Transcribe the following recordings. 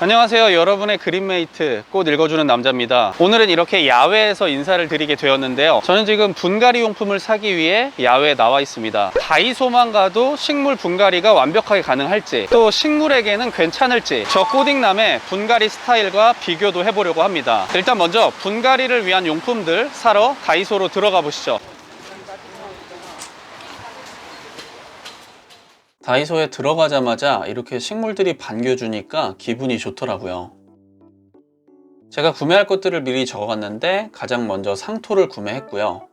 안녕하세요. 여러분의 그린메이트 꽃 읽어주는 남자입니다. 오늘은 이렇게 야외에서 인사를 드리게 되었는데요. 저는 지금 분갈이 용품을 사기 위해 야외에 나와 있습니다. 다이소만 가도 식물 분갈이가 완벽하게 가능할지 또 식물에게는 괜찮을지 저 꼬딩남의 분갈이 스타일과 비교도 해보려고 합니다. 일단 먼저 분갈이를 위한 용품들 사러 다이소로 들어가 보시죠 다이소에 들어가자마자 이렇게 식물들이 반겨주니까 기분이 좋더라고요. 제가 구매할 것들을 미리 적어갔는데 가장 먼저 상토를 구매했고요.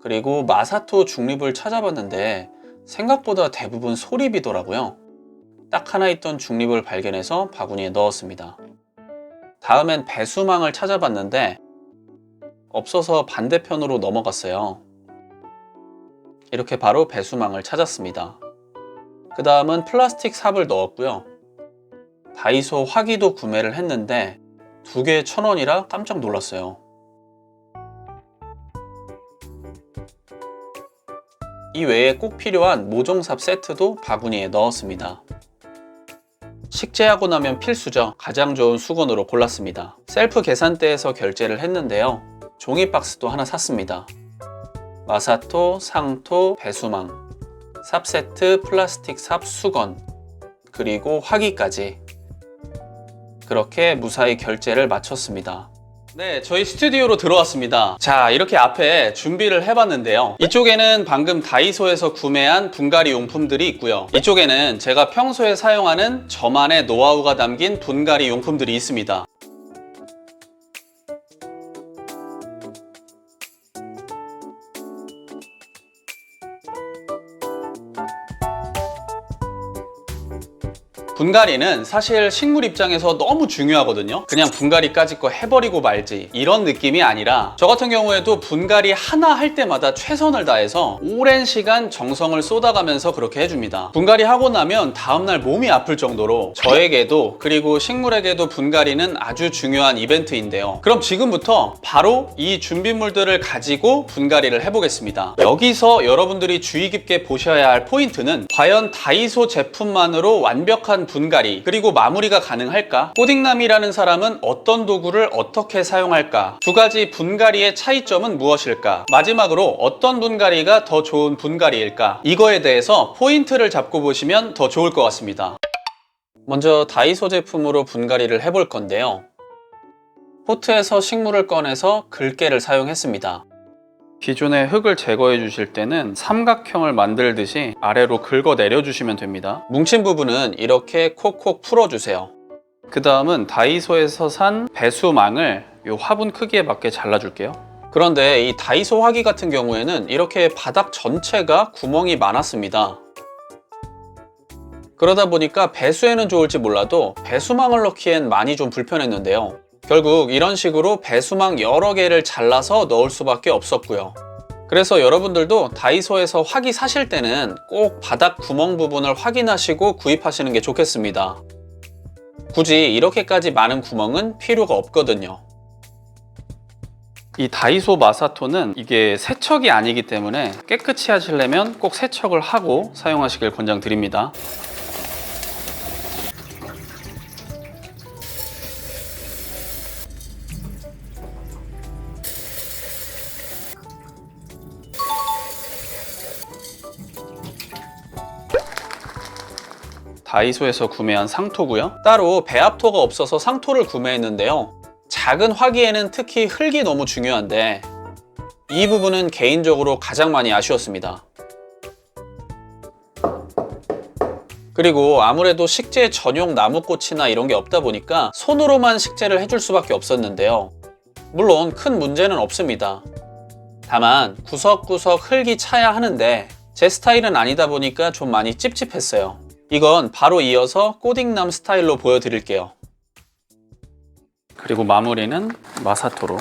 그리고 마사토 중립을 찾아봤는데 생각보다 대부분 소립이더라고요. 딱 하나 있던 중립을 발견해서 바구니에 넣었습니다. 다음엔 배수망을 찾아봤는데 없어서 반대편으로 넘어갔어요. 이렇게 바로 배수망을 찾았습니다. 그 다음은 플라스틱 삽을 넣었고요. 다이소 화기도 구매를 했는데 두 개에 천 원이라 깜짝 놀랐어요. 이 외에 꼭 필요한 모종삽 세트도 바구니에 넣었습니다. 식재하고 나면 필수죠. 가장 좋은 수건으로 골랐습니다. 셀프 계산대에서 결제를 했는데요. 종이 박스도 하나 샀습니다. 마사토, 상토, 배수망, 삽 세트, 플라스틱 삽 수건, 그리고 화기까지 그렇게 무사히 결제를 마쳤습니다. 네, 저희 스튜디오로 들어왔습니다. 자, 이렇게 앞에 준비를 해봤는데요. 이쪽에는 방금 다이소에서 구매한 분갈이 용품들이 있고요. 이쪽에는 제가 평소에 사용하는 저만의 노하우가 담긴 분갈이 용품들이 있습니다. 분갈이는 사실 식물 입장에서 너무 중요하거든요. 그냥 분갈이까지 거 해버리고 말지 이런 느낌이 아니라 저 같은 경우에도 분갈이 하나 할 때마다 최선을 다해서 오랜 시간 정성을 쏟아가면서 그렇게 해줍니다. 분갈이 하고 나면 다음날 몸이 아플 정도로 저에게도 그리고 식물에게도 분갈이는 아주 중요한 이벤트인데요. 그럼 지금부터 바로 이 준비물들을 가지고 분갈이를 해보겠습니다. 여기서 여러분들이 주의 깊게 보셔야 할 포인트는 과연 다이소 제품만으로 완벽한 분갈이 그리고 마무리가 가능할까? 꼬딩남이라는 사람은 어떤 도구를 어떻게 사용할까? 두 가지 분갈이의 차이점은 무엇일까? 마지막으로 어떤 분갈이가 더 좋은 분갈이일까? 이거에 대해서 포인트를 잡고 보시면 더 좋을 것 같습니다. 먼저 다이소 제품으로 분갈이를 해볼 건데요. 포트에서 식물을 꺼내서 글개를 사용했습니다. 기존의 흙을 제거해 주실 때는 삼각형을 만들듯이 아래로 긁어 내려 주시면 됩니다. 뭉친 부분은 이렇게 콕콕 풀어 주세요. 그 다음은 다이소에서 산 배수망을 이 화분 크기에 맞게 잘라 줄게요. 그런데 이 다이소 화기 같은 경우에는 이렇게 바닥 전체가 구멍이 많았습니다. 그러다 보니까 배수에는 좋을지 몰라도 배수망을 넣기엔 많이 좀 불편했는데요. 결국 이런 식으로 배수망 여러 개를 잘라서 넣을 수밖에 없었고요. 그래서 여러분들도 다이소에서 화기 사실 때는 꼭 바닥 구멍 부분을 확인하시고 구입하시는 게 좋겠습니다. 굳이 이렇게까지 많은 구멍은 필요가 없거든요. 이 다이소 마사토는 이게 세척이 아니기 때문에 깨끗이 하시려면 꼭 세척을 하고 사용하시길 권장드립니다. 다이소에서 구매한 상토고요. 따로 배합토가 없어서 상토를 구매했는데요. 작은 화기에는 특히 흙이 너무 중요한데 이 부분은 개인적으로 가장 많이 아쉬웠습니다. 그리고 아무래도 식재 전용 나무꽃이나 이런 게 없다 보니까 손으로만 식재를 해줄 수밖에 없었는데요. 물론 큰 문제는 없습니다. 다만 구석구석 흙이 차야 하는데 제 스타일은 아니다 보니까 좀 많이 찝찝했어요. 이건 바로 이어서 꼬딩남 스타일로 보여드릴게요. 그리고 마무리는 마사토로.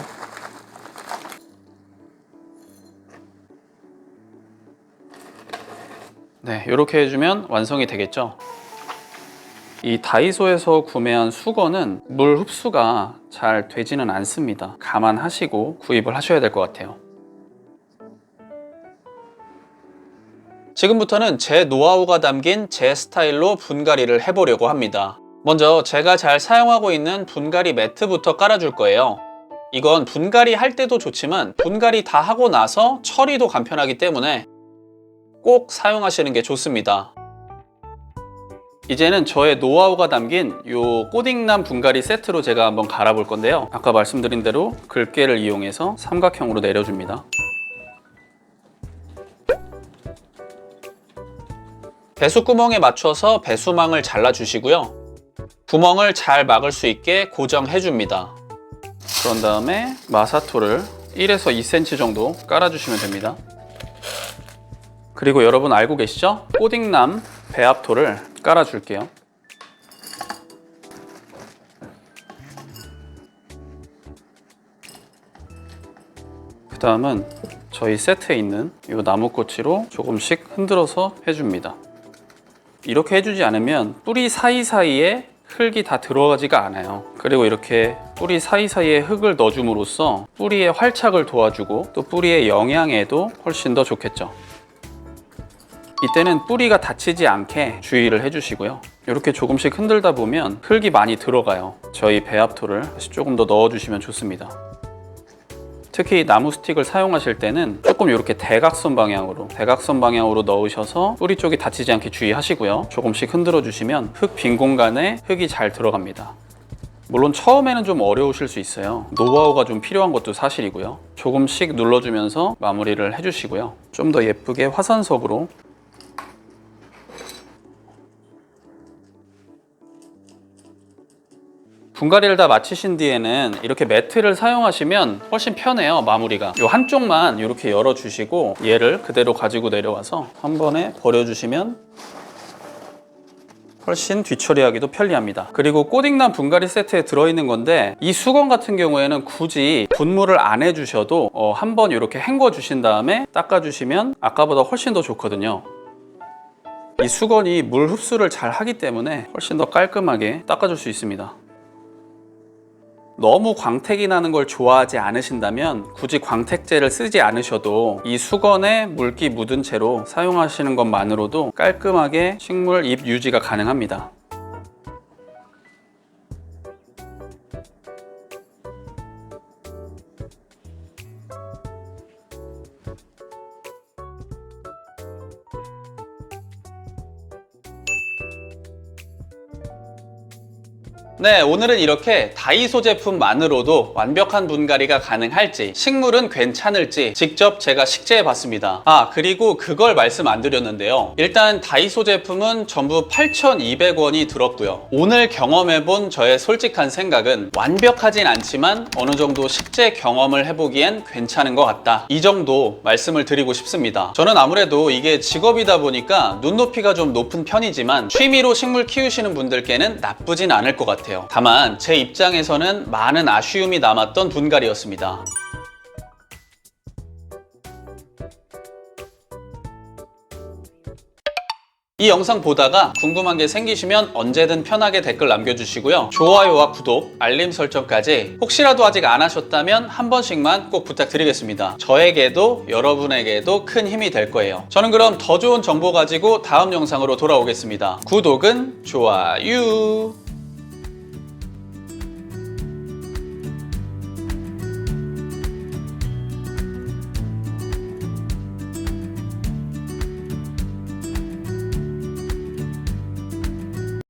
네, 이렇게 해주면 완성이 되겠죠. 이 다이소에서 구매한 수건은 물 흡수가 잘 되지는 않습니다. 감안하시고 구입을 하셔야 될 것 같아요. 지금부터는 제 노하우가 담긴 제 스타일로 분갈이를 해보려고 합니다. 먼저 제가 잘 사용하고 있는 분갈이 매트부터 깔아줄 거예요. 이건 분갈이 할 때도 좋지만 분갈이 다 하고 나서 처리도 간편하기 때문에 꼭 사용하시는 게 좋습니다. 이제는 저의 노하우가 담긴 요 꼬딩남 분갈이 세트로 제가 한번 갈아볼 건데요. 아까 말씀드린 대로 글깨를 이용해서 삼각형으로 내려줍니다. 배수구멍에 맞춰서 배수망을 잘라주시고요. 구멍을 잘 막을 수 있게 고정해줍니다. 그런 다음에 마사토를 1에서 2cm 정도 깔아주시면 됩니다. 그리고 여러분 알고 계시죠? 꼬딩남 배합토를 깔아줄게요. 그 다음은 저희 세트에 있는 이 나무꼬치로 조금씩 흔들어서 해줍니다. 이렇게 해주지 않으면 뿌리 사이사이에 흙이 다 들어가지가 않아요. 그리고 이렇게 뿌리 사이사이에 흙을 넣어줌으로써 뿌리의 활착을 도와주고 또 뿌리의 영양에도 훨씬 더 좋겠죠. 이때는 뿌리가 다치지 않게 주의를 해주시고요. 이렇게 조금씩 흔들다 보면 흙이 많이 들어가요. 저희 배합토를 조금 더 넣어주시면 좋습니다. 특히 나무 스틱을 사용하실 때는 조금 이렇게 대각선 방향으로 대각선 방향으로 넣으셔서 뿌리 쪽이 다치지 않게 주의하시고요. 조금씩 흔들어 주시면 흙 빈 공간에 흙이 잘 들어갑니다. 물론 처음에는 좀 어려우실 수 있어요. 노하우가 좀 필요한 것도 사실이고요. 조금씩 눌러주면서 마무리를 해주시고요. 좀 더 예쁘게 화산석으로 분갈이를 다 마치신 뒤에는 이렇게 매트를 사용하시면 훨씬 편해요 마무리가 이 한쪽만 이렇게 열어주시고 얘를 그대로 가지고 내려와서 한 번에 버려주시면 훨씬 뒤처리하기도 편리합니다. 그리고 꼬딩남 분갈이 세트에 들어있는 건데 이 수건 같은 경우에는 굳이 분무를 안 해주셔도 어, 한번 이렇게 헹궈 주신 다음에 닦아주시면 아까보다 훨씬 더 좋거든요. 이 수건이 물 흡수를 잘 하기 때문에 훨씬 더 깔끔하게 닦아줄 수 있습니다. 너무 광택이 나는 걸 좋아하지 않으신다면 굳이 광택제를 쓰지 않으셔도 이 수건에 물기 묻은 채로 사용하시는 것만으로도 깔끔하게 식물 잎 유지가 가능합니다. 네, 오늘은 이렇게 다이소 제품만으로도 완벽한 분갈이가 가능할지, 식물은 괜찮을지 직접 제가 식재해 봤습니다. 아, 그리고 그걸 말씀 안 드렸는데요. 일단 다이소 제품은 전부 8,200원이 들었고요. 오늘 경험해 본 저의 솔직한 생각은 완벽하진 않지만 어느 정도 식재 경험을 해보기엔 괜찮은 것 같다. 이 정도 말씀을 드리고 싶습니다. 저는 아무래도 이게 직업이다 보니까 눈높이가 좀 높은 편이지만 취미로 식물 키우시는 분들께는 나쁘진 않을 것 같아요. 다만 제 입장에서는 많은 아쉬움이 남았던 분갈이였습니다. 이 영상 보다가 궁금한 게 생기시면 언제든 편하게 댓글 남겨주시고요. 좋아요와 구독, 알림 설정까지 혹시라도 아직 안 하셨다면 한 번씩만 꼭 부탁드리겠습니다. 저에게도 여러분에게도 큰 힘이 될 거예요. 저는 그럼 더 좋은 정보 가지고 다음 영상으로 돌아오겠습니다. 구독은 좋아요.